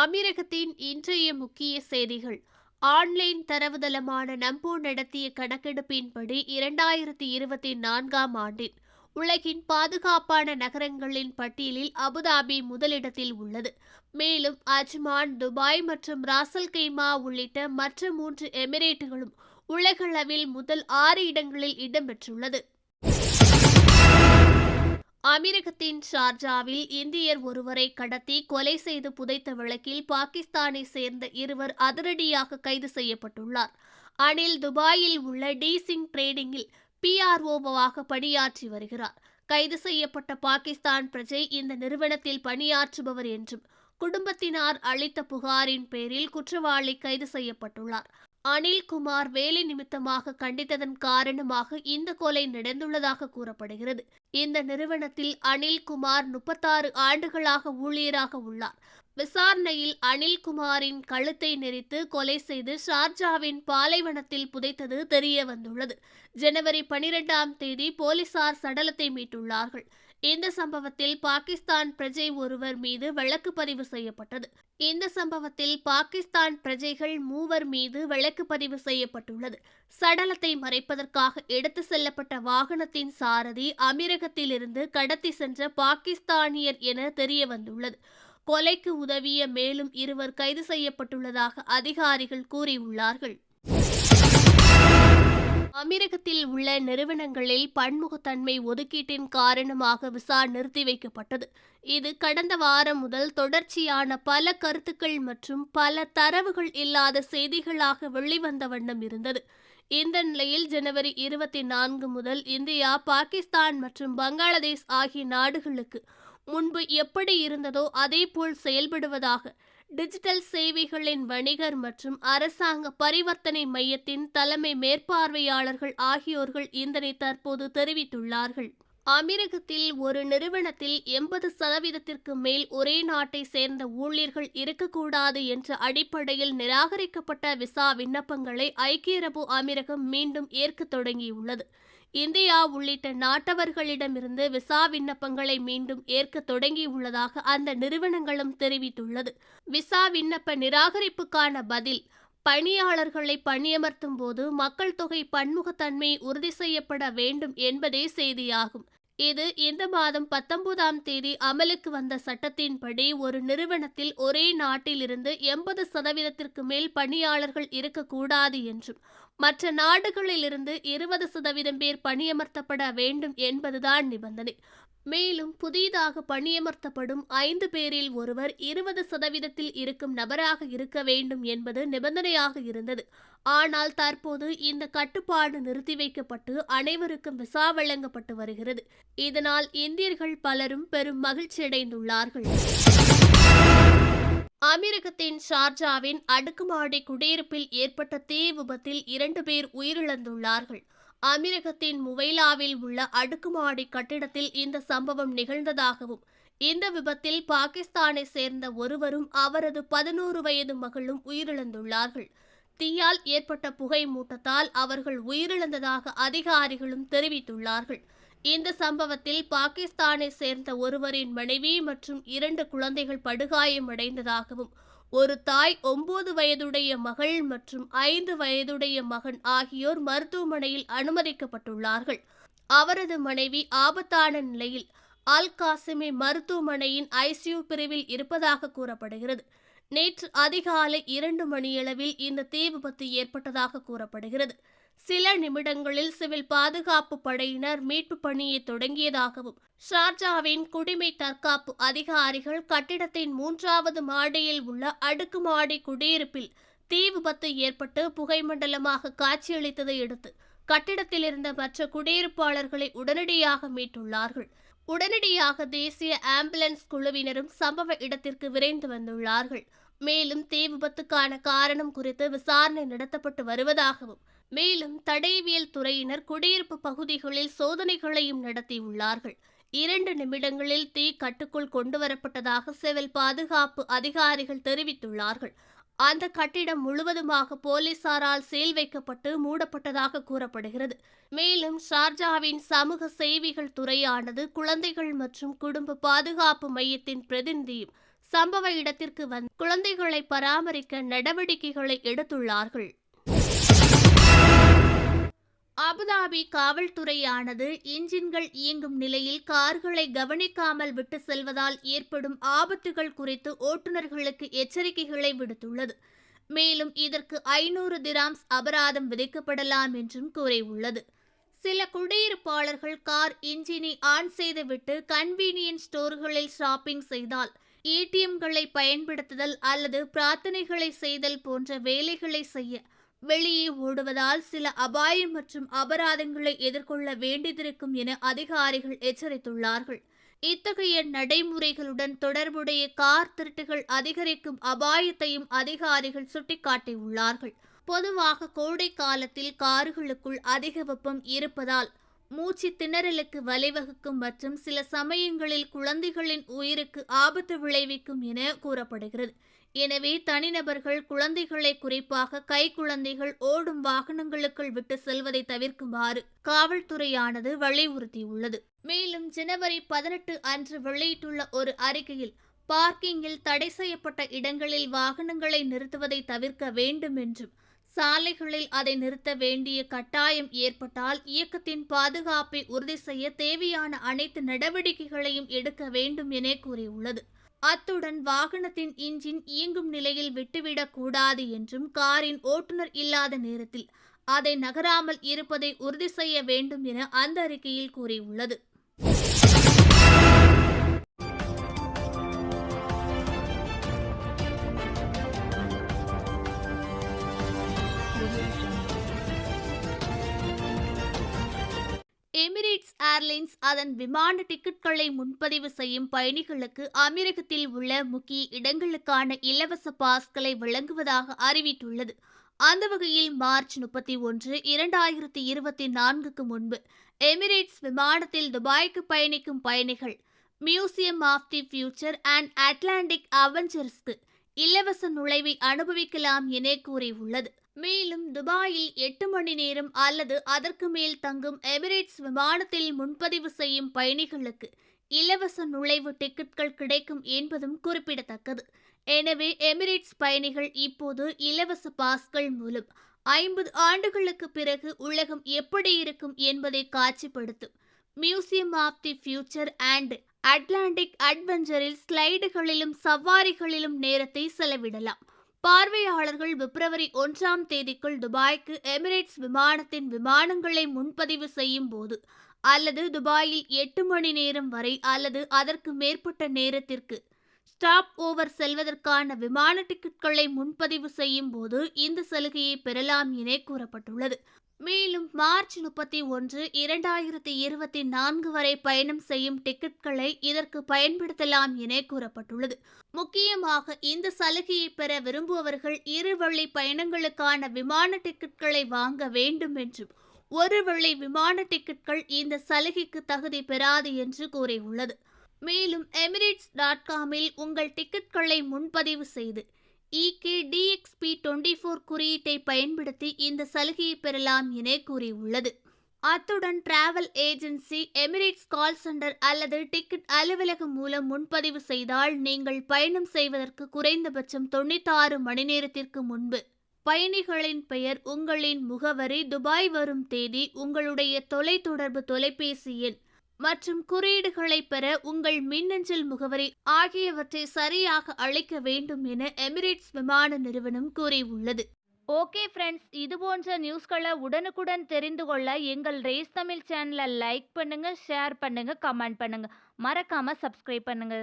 அமீரகத்தின் இன்றைய முக்கிய செய்திகள். ஆன்லைன் தரவுதளமான நம்போ நடத்திய கணக்கெடுப்பின்படி இரண்டாயிரத்தி இருபத்தி நான்காம் ஆண்டில் உலகின் பாதுகாப்பான நகரங்களின் பட்டியலில் அபுதாபி முதலிடத்தில் உள்ளது. மேலும் அஜ்மான் துபாய் மற்றும் ராசல் கைமா உள்ளிட்ட மற்ற மூன்று எமிரேட்டுகளும் உலகளவில் முதல் ஆறு இடங்களில் இடம்பெற்றுள்ளது. அமீரகத்தின் ஷார்ஜாவில் இந்தியர் ஒருவரை கடத்தி கொலை செய்து புதைத்த வழக்கில் பாகிஸ்தானை சேர்ந்த இருவர் அதிரடியாக கைது செய்யப்பட்டுள்ளார். அனில் துபாயில் உள்ள டீசிங் ட்ரேடிங்கில் பிஆர்ஓவாக பணியாற்றி வருகிறார். கைது செய்யப்பட்ட பாகிஸ்தான் பிரஜை இந்த நிறுவனத்தில் பணியாற்றுபவர் என்றும் குடும்பத்தினார் அளித்த புகாரின் பேரில் குற்றவாளி கைது செய்யப்பட்டுள்ளார். அனில்குமார் வேலை நிமித்தமாக கண்டித்ததன் காரணமாக இந்த கொலை நடந்துள்ளதாக கூறப்படுகிறது. இந்த நிறுவனத்தில் அனில்குமார் முப்பத்தாறு ஆண்டுகளாக ஊழியராக உள்ளார். விசாரணையில் அனில்குமாரின் கழுத்தை நெரித்து கொலை செய்து ஷார்ஜாவின் பாலைவனத்தில் புதைத்தது தெரிய வந்துள்ளது. ஜனவரி பனிரெண்டாம் தேதி போலீசார் சடலத்தை மீட்டுள்ளார்கள். இந்த சம்பவத்தில் பாகிஸ்தான் பிரஜை ஒருவர் மீது வழக்கு பதிவு செய்யப்பட்டது. இந்த சம்பவத்தில் பாகிஸ்தான் பிரஜைகள் மூவர் மீது வழக்கு பதிவு செய்யப்பட்டுள்ளது. சடலத்தை மறைப்பதற்காக எடுத்து செல்லப்பட்ட வாகனத்தின் சாரதி அமீரகத்திலிருந்து கடத்தி சென்ற பாகிஸ்தானியர் என தெரிய வந்துள்ளது கொலைக்கு உதவிய மேலும் இருவர் கைது செய்யப்பட்டுள்ளதாக அதிகாரிகள் கூறியுள்ளார்கள். தமிழகத்தில் உள்ள நிறுவனங்களில் பன்முகத்தன்மை ஒதுக்கீட்டின் காரணமாக விசா நிறுத்தி வைக்கப்பட்டது. இது கடந்த வாரம் முதல் தொடர்ச்சியான பல கருத்துக்கள் மற்றும் பல தரவுகள் இல்லாத செய்திகளாக வெளிவந்த வண்ணம் இருந்தது. இந்த நிலையில் ஜனவரி இருபத்தி நான்கு முதல் இந்தியா பாகிஸ்தான் மற்றும் பங்களாதேஷ் ஆகிய நாடுகளுக்கு முன்பு எப்படி இருந்ததோ அதேபோல் செயல்படுவதாக டிஜிட்டல் சேவைகளின் வணிகர் மற்றும் அரசாங்க பரிவர்த்தனை மையத்தின் தலைமை மேற்பார்வையாளர்கள் ஆகியோர்கள் இதனை தற்போது தெரிவித்துள்ளார்கள். அமீரகத்தில் ஒரு நிறுவனத்தில் எண்பது சதவீதத்திற்கு மேல் ஒரே நாட்டை சேர்ந்த ஊழியர்கள் இருக்கக்கூடாது என்ற அடிப்படையில் நிராகரிக்கப்பட்ட விசா விண்ணப்பங்களை ஐக்கிய அரபு அமீரகம் மீண்டும் ஏற்க தொடங்கியுள்ளது. இந்தியா உள்ளிட்ட நாட்டவர்களிடமிருந்து விசா விண்ணப்பங்களை மீண்டும் ஏற்க தொடங்கியுள்ளதாக அந்த நிறுவனங்களும் தெரிவித்துள்ளது. விசா விண்ணப்ப நிராகரிப்புக்கான பதில் பணியாளர்களை பணியமர்த்தும் போது மக்கள் தொகை பன்முகத்தன்மை உறுதி செய்யப்பட வேண்டும் என்பதே செய்தியாகும். இது இந்த மாதம் பத்தொன்பதாம் தேதி அமலுக்கு வந்த சட்டத்தின்படி ஒரு நிறுவனத்தில் ஒரே நாட்டிலிருந்து எண்பது சதவீதத்திற்கு மேல் பணியாளர்கள் இருக்கக்கூடாது என்றும் மற்ற நாடுகளிலிருந்து இருபது சதவீதம் பேர் பணியமர்த்தப்பட வேண்டும் என்பதுதான் நிபந்தனை. மேலும் புதிதாக பணியமர்த்தப்படும் ஐந்து பேரில் ஒருவர் இருபது சதவீதத்தில் இருக்கும் நபராக இருக்க வேண்டும் என்பது நிபந்தனையாக இருந்தது. ஆனால் தற்போது இந்த கட்டுப்பாடு நிறுத்தி வைக்கப்பட்டு அனைவருக்கும் விசா வழங்கப்பட்டு வருகிறது. இதனால் இந்தியர்கள் பலரும் பெரும் மகிழ்ச்சியடைந்துள்ளார்கள். அமீரகத்தின் ஷார்ஜாவின் அடுக்குமாடி குடியிருப்பில் ஏற்பட்ட தீ விபத்தில் இரண்டு பேர் உயிரிழந்துள்ளார்கள். அமீரகத்தின் முவைலாவில் உள்ள அடுக்குமாடி கட்டிடத்தில் இந்த சம்பவம் நிகழ்ந்ததாகவும் இந்த விபத்தில் பாகிஸ்தானை சேர்ந்த ஒருவரும் அவரது பதினோரு வயது மகளும் உயிரிழந்துள்ளார்கள். தீயால் ஏற்பட்ட புகை மூட்டத்தால் அவர்கள் உயிரிழந்ததாக அதிகாரிகளும் தெரிவித்துள்ளார்கள். இந்த சம்பவத்தில் பாகிஸ்தானை சேர்ந்த ஒருவரின் மனைவி மற்றும் இரண்டு குழந்தைகள் படுகாயமடைந்ததாகவும் ஒரு தாய் ஒன்பது வயதுடைய மகள் மற்றும் ஐந்து வயதுடைய மகன் ஆகியோர் மருத்துவமனையில் அனுமதிக்கப்பட்டுள்ளார்கள். அவரது மனைவி ஆபத்தான நிலையில் அல் காசிமி மருத்துவமனையின் ஐசியூ பிரிவில் இருப்பதாக கூறப்படுகிறது. நேற்று அதிகாலை இரண்டு மணியளவில் இந்த தீ விபத்து ஏற்பட்டதாக கூறப்படுகிறது. சில நிமிடங்களில் சிவில் பாதுகாப்பு படையினர் மீட்பு பணியை தொடங்கியதாகவும் ஷார்ஜாவின் குடிமை தற்காப்பு அதிகாரிகள் கட்டிடத்தின் மூன்றாவது மாடியில் உள்ள அடுக்குமாடி குடியிருப்பில் தீ விபத்து ஏற்பட்டு புகைமண்டலமாக காட்சியளித்ததை அடுத்து கட்டிடத்தில் இருந்த மற்ற குடியிருப்பாளர்களை உடனடியாக மீட்டுள்ளார்கள். உடனடியாக தேசிய ஆம்புலன்ஸ் குழுவினரும் சம்பவ இடத்திற்கு விரைந்து வந்துள்ளார்கள். மேலும் தீ விபத்துக்கான காரணம் குறித்து விசாரணை நடத்தப்பட்டு வருவதாகவும் மேலும் தடயவியல் துறையினர் குடியிருப்பு பகுதிகளில் சோதனைகளையும் நடத்தியுள்ளார்கள். இரண்டு நிமிடங்களில் தீ கட்டுக்குள் கொண்டுவரப்பட்டதாக சிவில் பாதுகாப்பு அதிகாரிகள் தெரிவித்துள்ளார்கள். அந்த கட்டிடம் முழுவதுமாக போலீசாரால் சீல் வைக்கப்பட்டு மூடப்பட்டதாக கூறப்படுகிறது. மேலும் ஷார்ஜாவின் சமூக சேவைகள் துறையானது குழந்தைகள் மற்றும் குடும்ப பாதுகாப்பு மையத்தின் பிரதிநிதியும் சம்பவ இடத்திற்கு வந்து குழந்தைகளை பராமரிக்க நடவடிக்கைகளை எடுத்துள்ளார்கள். அபுதாபி காவல்துறையானது இன்ஜின்கள் இயங்கும் நிலையில் கார்களை கவனிக்காமல் விட்டு செல்வதால் ஏற்படும் ஆபத்துகள் குறித்து ஓட்டுநர்களுக்கு எச்சரிக்கைகளை விடுத்துள்ளது. மேலும் இதற்கு ஐநூறு திராம்ஸ் அபராதம் விதிக்கப்படலாம் என்றும் கூறியுள்ளது. சில குடியிருப்பாளர்கள் கார் இன்ஜினை ஆன் செய்துவிட்டு கன்வீனியன்ஸ் ஸ்டோர்களில் ஷாப்பிங் செய்தால் ஏடிஎம்களை பயன்படுத்துதல் அல்லது பிரார்த்தனைகளை செய்தல் போன்ற வேலைகளை செய்ய வெளியே ஓடுவதால் சில அபாயம் மற்றும் அபராதங்களை எதிர்கொள்ள வேண்டியிருக்கும் என அதிகாரிகள் எச்சரித்துள்ளார்கள். இத்தகைய நடைமுறைகளுடன் தொடர்புடைய கார் திருட்டுகள் அதிகரிக்கும் அபாயத்தையும் அதிகாரிகள் சுட்டிக்காட்டியுள்ளார்கள். பொதுவாக கோடை காலத்தில் கார்களுக்குள் அதிக வெப்பம் இருப்பதால் மூச்சு திணறலுக்கு வழிவகுக்கும் மற்றும் சில சமயங்களில் குழந்தைகளின் உயிருக்கு ஆபத்து விளைவிக்கும் என கூறப்படுகிறது. எனவே தனிநபர்கள் குழந்தைகளை குறிப்பாக கை குழந்தைகள் ஓடும் வாகனங்களுக்குள் விட்டு செல்வதை தவிர்க்குமாறு காவல்துறையானது வலியுறுத்தியுள்ளது. மேலும் ஜனவரி பதினெட்டு அன்று வெளியிட்டுள்ள ஒரு அறிக்கையில் பார்க்கிங்கில் தடை செய்யப்பட்ட இடங்களில் வாகனங்களை நிறுத்துவதை தவிர்க்க வேண்டும் என்றும் சாலைகளில் அதை நிறுத்த வேண்டிய கட்டாயம் ஏற்பட்டால் இயக்கத்தின் பாதுகாப்பை உறுதி செய்ய தேவையான அனைத்து நடவடிக்கைகளையும் எடுக்க வேண்டும் என கூறியுள்ளது. அத்துடன் வாகனத்தின் இன்ஜின் இயங்கும் நிலையில் விட்டுவிடக்கூடாது என்றும் காரின் ஓட்டுநர் இல்லாத நேரத்தில் அதை நகராமல் இருப்பதை உறுதி செய்ய வேண்டும் என அந்த அறிக்கையில் கூறியுள்ளது. எமிரேட்ஸ் ஏர்லைன்ஸ் அதன் விமான டிக்கெட்களை முன்பதிவு செய்யும் பயணிகளுக்கு அமீரகத்தில் உள்ள முக்கிய இடங்களுக்கான இலவச பாஸ்களை வழங்குவதாக அறிவித்துள்ளது. அந்த வகையில் மார்ச் முப்பத்தி ஒன்று இரண்டாயிரத்தி இருபத்தி நான்குக்கு முன்பு எமிரேட்ஸ் விமானத்தில் துபாய்க்கு பயணிக்கும் பயணிகள் museum of the future and Atlantic அவெஞ்சர்ஸ்க்கு இலவச நுழைவை அனுபவிக்கலாம் என கூறியுள்ளது. மேலும் துபாயில் எட்டு மணி நேரம் அல்லது அதற்கு மேல் தங்கும் எமிரேட்ஸ் விமானத்தில் முன்பதிவு செய்யும் பயணிகளுக்கு இலவச நுழைவு டிக்கெட்கள் கிடைக்கும் என்பதும் குறிப்பிடத்தக்கது. எனவே எமிரேட்ஸ் பயணிகள் இப்போது இலவச பாஸ்கள் மூலம் ஐம்பது ஆண்டுகளுக்கு பிறகு உலகம் எப்படி இருக்கும் என்பதை காட்சிப்படுத்தும். Museum of the future and Atlantic அட்வென்ச்சரில் ஸ்லைடுகளிலும் சவாரிகளிலும் நேரத்தை செலவிடலாம். பார்வையாளர்கள் பிப்ரவரி ஒன்றாம் தேதிக்குள் துபாய்க்கு எமிரேட்ஸ் விமானத்தின் விமானங்களை முன்பதிவு செய்யும் போது அல்லது துபாயில் எட்டு மணி நேரம் வரை அல்லது அதற்கு மேற்பட்ட நேரத்திற்கு ஸ்டாப் ஓவர் செல்வதற்கான விமான டிக்கெட்களை முன்பதிவு செய்யும் போது இந்த சலுகையை பெறலாம் என கூறப்பட்டுள்ளது. மேலும் மார்ச் முப்பத்தி ஒன்று இரண்டாயிரத்தி இருபத்தி நான்கு வரை பயணம் செய்யும் டிக்கெட்களை இதற்கு பயன்படுத்தலாம் என கூறப்பட்டுள்ளது. முக்கியமாக இந்த சலுகையை பெற விரும்புபவர்கள் இருவழி பயணங்களுக்கான விமான டிக்கெட்களை வாங்க வேண்டும் என்றும் ஒரு வழி விமான டிக்கெட்கள் இந்த சலுகைக்கு தகுதி பெறாது என்று கூறியுள்ளது. மேலும் எமிரேட்ஸ் டாட் காமில் உங்கள் டிக்கெட்களை முன்பதிவு செய்து இகே டிஎக்ஸ்பி டுவெண்ட்டி ஃபோர் குறியீட்டை பயன்படுத்தி இந்த சலுகையை பெறலாம் என கூறியுள்ளது. அத்துடன் travel agency Emirates call centre அல்லது டிக்கெட் அலுவலகம் மூலம் முன்பதிவு செய்தால் நீங்கள் பயணம் செய்வதற்கு குறைந்தபட்சம் தொண்ணூத்தாறு மணி நேரத்திற்கு முன்பு. பயணிகளின் பெயர் உங்களின் முகவரி துபாய் வரும் தேதி உங்களுடைய தொலைத்தொடர்பு தொலைபேசி எண் மற்றும் குறியீடுகளை பெற உங்கள் மின்னஞ்சல் முகவரி ஆகியவற்றை சரியாக அளிக்க வேண்டும் என எமிரேட்ஸ் விமான நிறுவனம் கூறியுள்ளது. ஓகே ஃப்ரெண்ட்ஸ் இது போன்ற நியூஸ்களை உடனுக்குடன் தெரிந்து கொள்ள எங்கள் ரேஸ் தமிழ் சேனலை லைக் பண்ணுங்க ஷேர் பண்ணுங்க கமெண்ட் பண்ணுங்க. மறக்காம சப்ஸ்கிரைப் பண்ணுங்க.